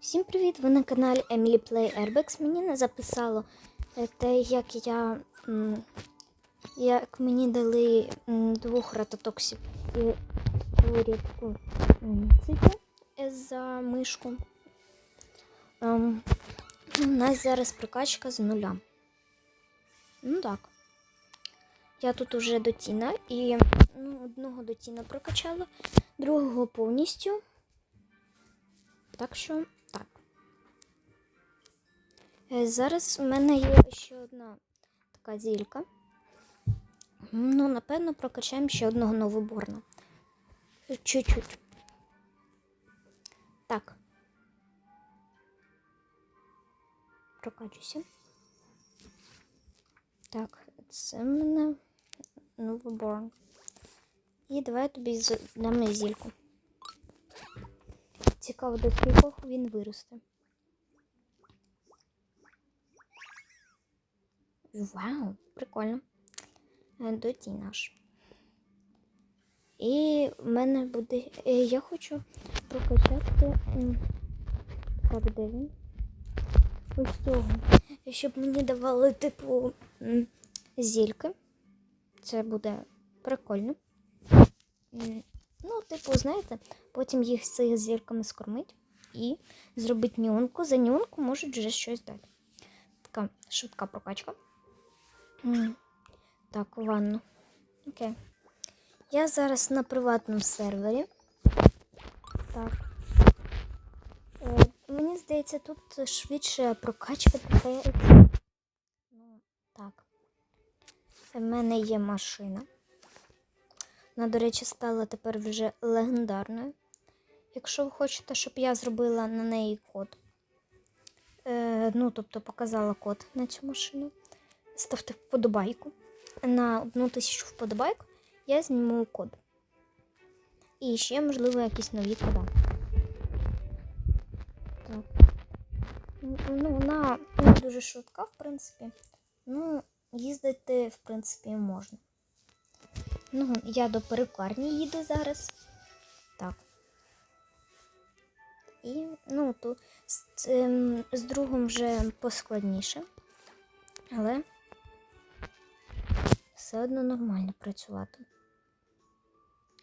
Всім привіт! Ви на каналі Emily Play Airbags. Мені не записало е, те, як я. Як мені дали двох ратотоксів і рідку е, за мишку. Ем, У нас зараз прокачка з нуля. Ну так. Я тут уже до Тіна і ну, одного до Тіна прокачала, другого повністю. Так що Зараз у мене є ще одна така зілька. Ну, напевно, прокачаємо ще одного новоборна. Чуть-чуть. Так. Прокачуся. Так, це в мене новоборн. І давай тобі дам зільку. Цікаво, до скількох він виросте. Вау, прикольно. Е, Доті наш. І в мене буде. е, Я хочу прокачати. Так, де він? Ось цього. Щоб мені давали, типу, зільки. Це буде прикольно. Ну, типу, знаєте, потім їх з цими зірками скормить і зробить нюнку. За нюнку можуть вже щось дати. Така швидка прокачка. Так, ванну. Окей. Я зараз на приватному сервері. Так. Е, мені здається, тут швидше трапляється. Ну, так. У мене є машина. Вона, до речі, стала тепер вже легендарною. Якщо ви хочете, щоб я зробила на неї код, е, ну, тобто показала код на цю машину, ставте вподобайку. На одну тисячу вподобайок я зніму код. І ще, можливо, якісь нові кода. Так. Ну, вона не дуже швидка, в принципі. Ну, їздити, в принципі, можна. Ну, я до перукарні їду зараз. Так. І, ну, то з, цим- з другом вже поскладніше. Але все одно нормально працювати.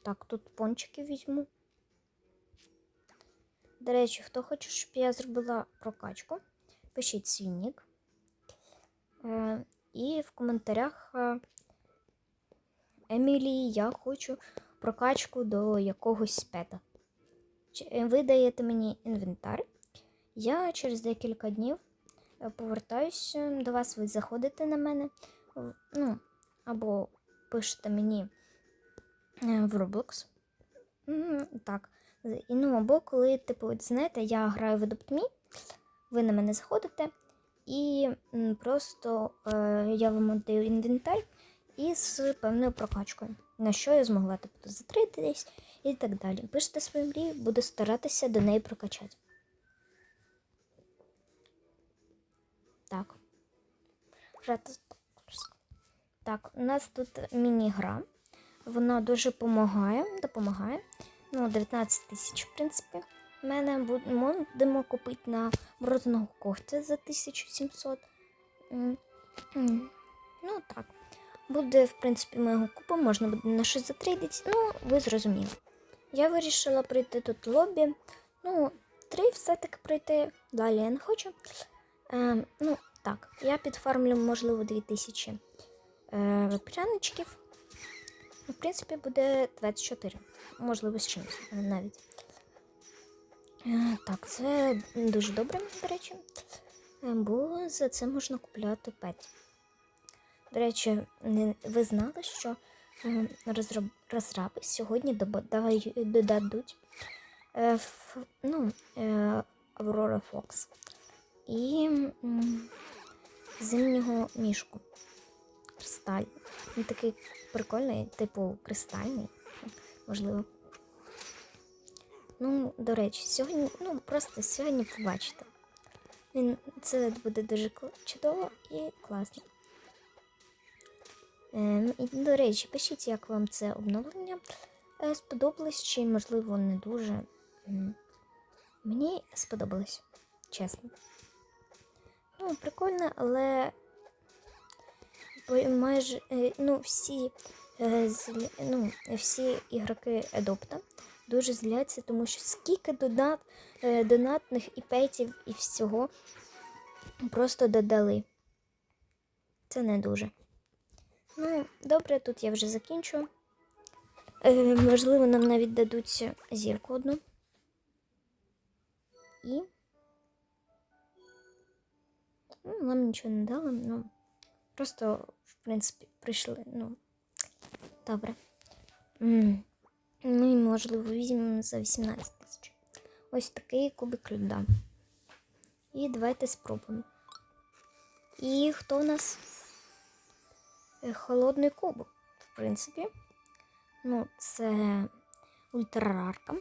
Так, тут пончики візьму. До речі, хто хоче, щоб я зробила прокачку, пишіть свій нік. Е, і в коментарях е, Емілі, я хочу прокачку до якогось пета. Е, Ви даєте мені інвентар. Я через декілька днів е, повертаюся до вас, ви заходите на мене. Ну, або пишете мені е, в Roblox. Так. І, ну, або коли, типу, знаєте, я граю в Adopt Me, ви на мене заходите, і просто е, я вам даю інвентар із певною прокачкою, на що я змогла тобто, затридитись і так далі. Пишете свої мрії, буду старатися до неї прокачати. Так. Грати- Так, у нас тут міні-гра. Вона дуже допомагає. допомагає. Ну, 19 тисяч, в принципі. Мене будемо купити на морозного когтя за 1700. М, м. Ну, так. Буде, в принципі, ми його купимо, можна буде на щось затрейдити. Ну, ви зрозуміли. Я вирішила пройти тут лобі. Ну, три все-таки пройти. Далі я не хочу. Е, ну, так, я підфармлю, можливо, 2000 е, В принципі, буде 24. Можливо, з чимось навіть. Е, Так, це дуже добре, до речі. Бо за це можна купляти пет. До речі, ви знали, що е, розроб- розраби сьогодні додадуть е, ф- ну, Aurora Fox і зимнього мішку. Кристаль. Він такий прикольний, типу кристальний, можливо. Ну, до речі, сьогодні, ну просто сьогодні побачите. Він це буде дуже чудово і класно. І, до речі, пишіть, як вам це обновлення е, сподобалось, чи, можливо, не дуже. Мені сподобалось, чесно. Ну, прикольно, але майже е, ну, всі, е, ну, всі ігроки Адопта дуже зляться, тому що скільки донат, е, донатних і петів і всього просто додали. Це не дуже. Ну, добре, тут я вже закінчу. Можливо, нам навіть дадуть зірку одну. І. Ну, нам нічого не дали, ну. Просто, в принципі, прийшли. Ну. Добре. Ми, можливо, візьмемо за 18 тисяч. Ось такий кубик льда. І давайте спробуємо. І хто у нас? Е, Холодний кубок, в принципі. Ну, це ультрарарка.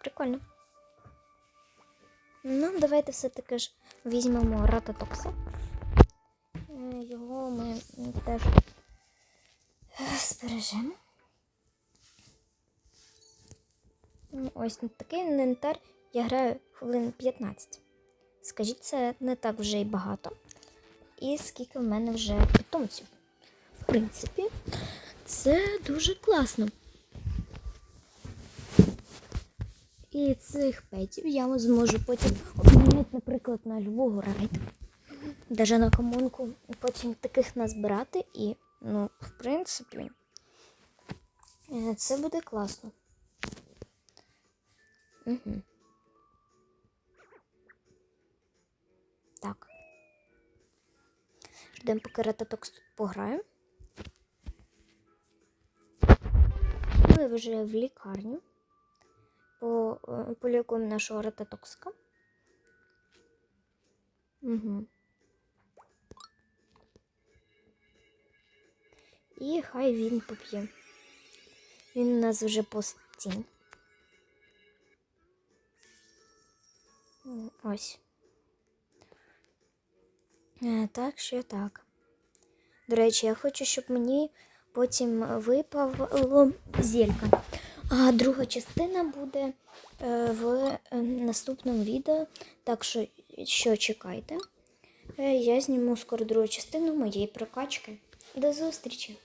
Прикольно. Ну, давайте все-таки ж візьмемо рататокса. Його ми теж збережемо. Ну, Ось на такий інвентар я граю хвилин 15. Скажіть, це не так вже й багато. І скільки в мене вже питомців. В принципі, це дуже класно. І цих петів я зможу потім обмінити, наприклад, на любого райду. Даже на комунку. Потім таких назбирати і, ну, в принципі, е, це буде класно. Угу. Так. Ждемо, поки рататокс тут пограє. Ми вже в лікарню. По, е, полікуємо нашого рататокска. Угу. І хай він поп'є. Він у нас вже постійно. М, Ось. Е, Так, що так. До речі, я хочу, щоб мені потім випав зелька. А друга частина буде е, в е, наступному відео. Так що, що чекайте. Я зніму скоро другу частину моєї прокачки. До зустрічі!